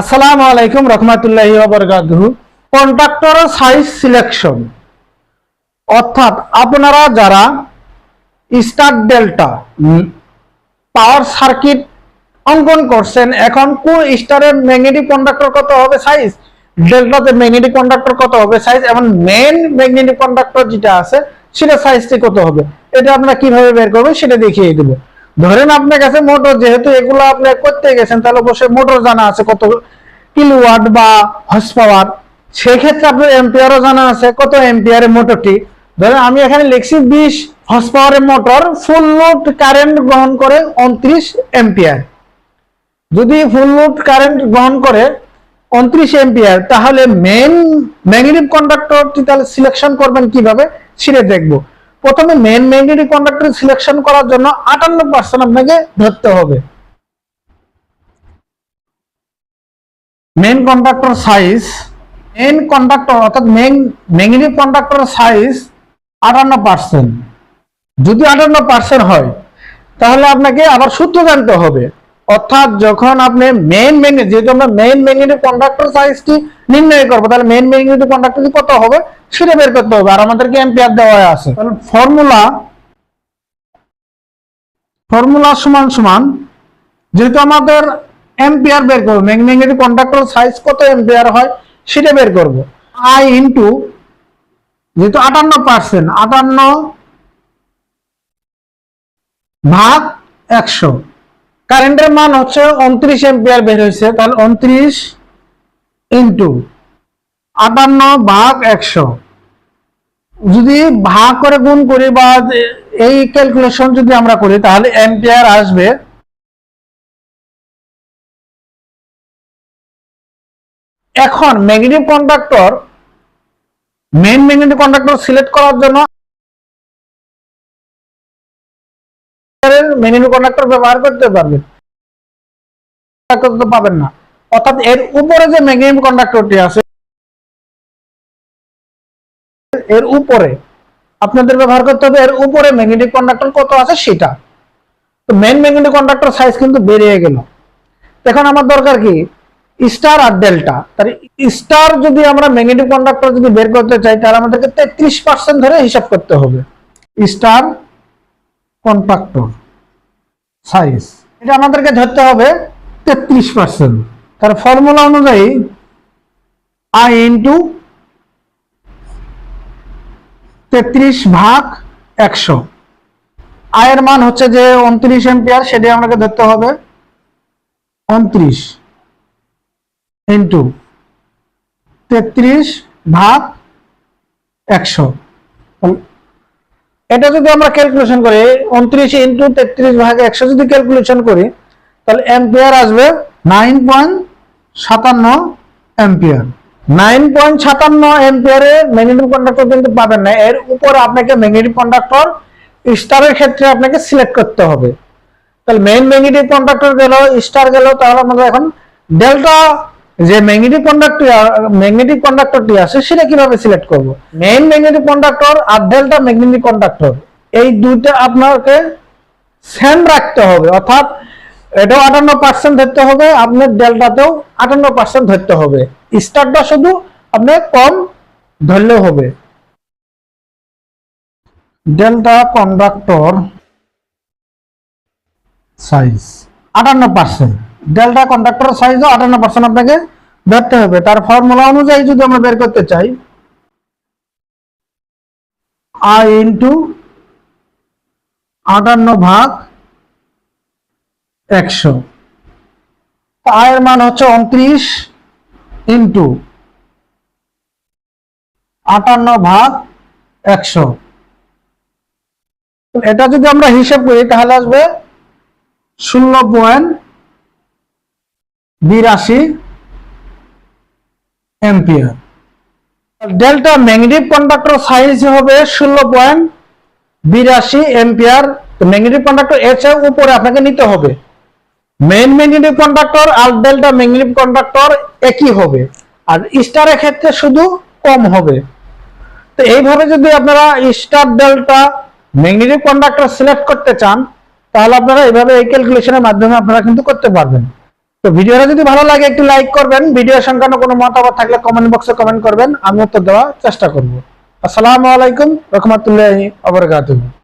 আসসালামু আলাইকুম রহমাতুল্লাহি বরকাতুহু। কন্ট্রাক্টর সাইজ সিলেকশন অর্থাৎ আপনারা যারা স্টার ডেল্টা পাওয়ার সার্কিট অঙ্কন করছেন, এখন কোন স্টারের ম্যাগনেটিক কন্ডাক্টর কত হবে সাইজ ডেল্টাতে ম্যাগনেটিক কন্ডাক্টর কত হবে সাইজ এবং মেন ম্যাগনেটিক কন্ডাক্টর যেটা আছে, সেটা সাইজটি কত হবে? এটা আপনারা কীভাবে বের করবেন সেটা দেখিয়ে দেবো। ধরেন আপনার কাছে মোটর যেহেতু এগুলো আপনি করতে গেছেন, তাহলে অবশ্যই মোটর জানা আছে কত কিলোওয়াট বা হর্স পাওয়ার সেক্ষেত্রে আপনার এম্পিয়ারও জানা আছে কত এম্পিয়ারের মোটরটি ধরেন আমি এখানে লিখছি বিশ হর্স পাওয়ারের মোটর ফুল লোড কারেন্ট গ্রহণ করে উনত্রিশ এম্পিয়ার যদি ফুল লোড কারেন্ট গ্রহণ করে উনত্রিশ এম্পিয়ার তাহলে মেন ম্যাগনেটিক কন্ডাক্টরটি তাহলে সিলেকশন করবেন কীভাবে? সেটা দেখব। প্রথমে মেন ম্যাগনেটিক কন্ডাক্টর সিলেকশন করার জন্য আটান্ন পার্সেন্ট আপনাকে ধরতে হবে। Main conductor size main conductor অর্থাৎ মেন ম্যাগনেটিক কন্ডাক্টর সাইজ আটান্ন পার্সেন্ট যদি আটান্ন পার্সেন্ট হয়, তাহলে আপনাকে আবার সূত্র জানতে হবে। অর্থাৎ যখন আপনি মেইন ম্যাগনেট যেহেতু আমরা মেইন ম্যাগনেটিক কন্ডাক্টর সাইজটি নির্ণয় করব, তাহলে মেইন ম্যাগনেটিক কন্ডাক্টর কত হবে? সেটা বের করতে হবে। আর আমাদেরকে এম্পিয়ার দেওয়া আছে। তাহলে ফর্মুলা ফর্মুলা সমান সমান, যেহেতু আমাদের এম্পিয়ার বের করব ম্যাগনেটিক কন্ডাক্টর সাইজ কত এম্পিয়ার হয়, সেটা বের করব। আই ইন্টু যেহেতু আটান্ন পার্সেন্ট আটান্ন ভাগ একশো। কারেন্টের মান হচ্ছে উনত্রিশ এম্পিয়ার বের হয়েছে, তাহলে উনত্রিশ ইন্টু আটান্ন ভাগ একশো। যদি ভাগ করে গুণ করি বা এই ক্যালকুলেশন যদি আমরা করি, তাহলে এম্পিয়ার আসবে এখন magnetic conductor main magnetic conductor select করার জন্য ম্যাগনেটিক কন্ডাক্টর ব্যবহার করতে পারবেন পাবেন না। অর্থাৎ এর উপরে যে ম্যাগনেটিক কন্ডাক্টরটি আছে, এর উপরে আপনাদের ব্যবহার করতে হবে, এর উপরে ম্যাগনেটিক কন্ডাক্টর কত আছে সেটা। তো মেন ম্যাগনেটিক কন্ডাক্টর সাইজ কিন্তু বেরিয়ে গেল। এখন আমার দরকার কি? স্টার আর ডেল্টা তাহলে স্টার যদি আমরা ম্যাগনেটিক কন্ডাক্টর যদি বের করতে চাই, তাহলে আমাদেরকে তেত্রিশ পার্সেন্ট ধরে হিসাব করতে হবে। Star contractor size. এটা আমাদেরকে ধরতে হবে তেত্রিশ পার্সেন্ট। তার ফর্মুলা অনুযায়ী আই ইন্টু তেত্রিশ ভাগ একশো। আয়ের মান হচ্ছে যে উনত্রিশ এম্পিয়ার সেটি আমাকে ধরতে হবে উনত্রিশ ইন্টু তেত্রিশ ভাগ একশো। এটা যদি আমরা ক্যালকুলেশন করি, উনত্রিশ ইন্টু তেত্রিশ ভাগ একশো যদি ক্যালকুলেশন করি, তাহলে এম্পিয়ার আসবে নাইন পয়েন্ট সাতান্ন এম্পিয়ার নাইন পয়েন্ট সাতান্ন এম্পিয়ারে ম্যাগনেটিক কন্ডাক্টর কিন্তু পাবেন না। এর উপর আপনাকে ম্যাগনেটিক কন্ডাক্টর স্টারের ক্ষেত্রে আপনাকে সিলেক্ট করতে হবে। তাহলে মেইন ম্যাগনেটিক কন্ডাক্টর গেল স্টার গেল, তাহলে আমাদের এখন ডেল্টা যে ম্যাগনেটিক কন্ডাক্টর ম্যাগনেটিক কন্ডাক্টরটি আছে, সেটা কীভাবে সিলেক্ট করব? মেইন ম্যাগনেটিক কন্ডাক্টর আর ডেল্টা ম্যাগনেটিক কন্ডাক্টর এই দুইটা আপনাকে সেম রাখতে হবে। অর্থাৎ এটাও আটান্ন পার্সেন্ট ধরতে হবে, আপনার ডেল্টাতেও আটান্ন পার্সেন্ট ধরতে হবে। স্টারটা শুধু আপনার কম ধরলেও হবে। ডেল্টা কন্ডাক্টর সাইজ আটান্ন পার্সেন্ট ডেল্টা কন্ডাক্টর সাইজও আটান্ন পার্সেন্ট আপনাকে ধরতে হবে। তার ফর্মুলা অনুযায়ী যদি আমরা বের করতে চাই আই ইন্টু আটান্ন ভাগ একশো। আয়ের মান হচ্ছে উনত্রিশ ইন্টু আটান্ন ভাগ একশো। এটা যদি আমরা হিসেব করি, তাহলে আসবে ষোলো পয়েন্ট বিরাশি ampere delta magnetic conductor size হবে ষোলো পয়েন্ট বিরাশি এম্পিয়ার ম্যাগনেটিক কন্ডাক্টর এর চেয়ে উপরে আপনাকে নিতে হবে। মেইন ম্যাগনেটিক কন্ডাক্টর আর ডেল্টা ম্যাগনেটিক কন্ডাক্টর একই হবে। আর স্টারের ক্ষেত্রে শুধু কম হবে। তো এইভাবে যদি আপনারা star delta magnetic conductor select করতে চান, তাহলে আপনারা এইভাবে এই ক্যালকুলেশনের মাধ্যমে আপনারা কিন্তু করতে পারবেন। তো ভিডিওটা যদি ভালো লাগে, একটু লাইক করবেন। ভিডিও সংক্রান্ত কোনো মতামত থাকলে কমেন্ট বক্সে কমেন্ট করবেন। আমি উত্তর দেওয়ার চেষ্টা করব। আসসালামু আলাইকুম রহমতুল্লাহি আবরকাতুহু